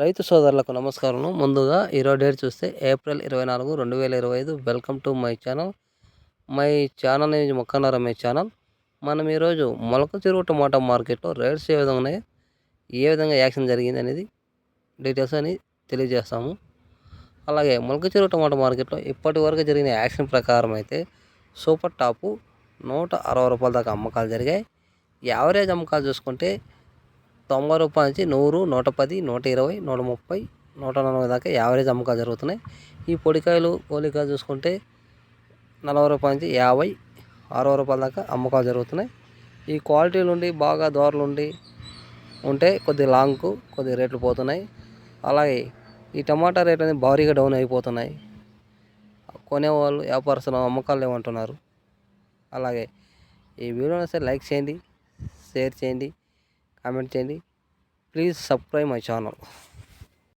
రైతు సోదరులకు నమస్కారం ముందుగా ఈరోజు డేట్ చూస్తే ఏప్రిల్ ఇరవై నాలుగు రెండు వేల ఇరవై ఐదు. Welcome to my channel. My channel అనేది మొక్కన్న మై ఛానల్. మనం ఈరోజు మొలక చెరువు టమాటా మార్కెట్లో రేట్స్ ఏ విధంగా ఉన్నాయి ఏ విధంగా యాక్షన్ జరిగింది అనేది డీటెయిల్స్ అని తెలియజేస్తాము. అలాగే మొలక చెరువు టమాటా మార్కెట్లో ఇప్పటి వరకు జరిగిన యాక్షన్ ప్రకారం అయితే సూపర్ టాపు నూట అరవై రూపాయల దాకా అమ్మకాలు జరిగాయి. యావరేజ్ అమ్మకాలు చూసుకుంటే తొంభై రూపాయల నుంచి నూరు నూట పది నూట ఇరవై నూట ముప్పై నూట నలభై దాకా యావరేజ్ అమ్మకాలు జరుగుతున్నాయి. ఈ పొడికాయలు కోలికాయలు చూసుకుంటే నలభై రూపాయల నుంచి యాభై అరవై రూపాయల దాకా అమ్మకాలు జరుగుతున్నాయి. ఈ క్వాలిటీలు ఉండి బాగా దోరలు ఉండి ఉంటే కొద్ది లాంగ్కు కొద్ది రేట్లు పోతున్నాయి. అలాగే ఈ టమాటా రేట్ అనేది భారీగా డౌన్ అయిపోతున్నాయి. కొనేవాళ్ళు వ్యాపారస్తులు అమ్మకాలు ఏమంటున్నారు అలాగే ఈ వీడియోని సరే లైక్ చేయండి షేర్ చేయండి. కామెంట్ చేయండి. Please subscribe my channel.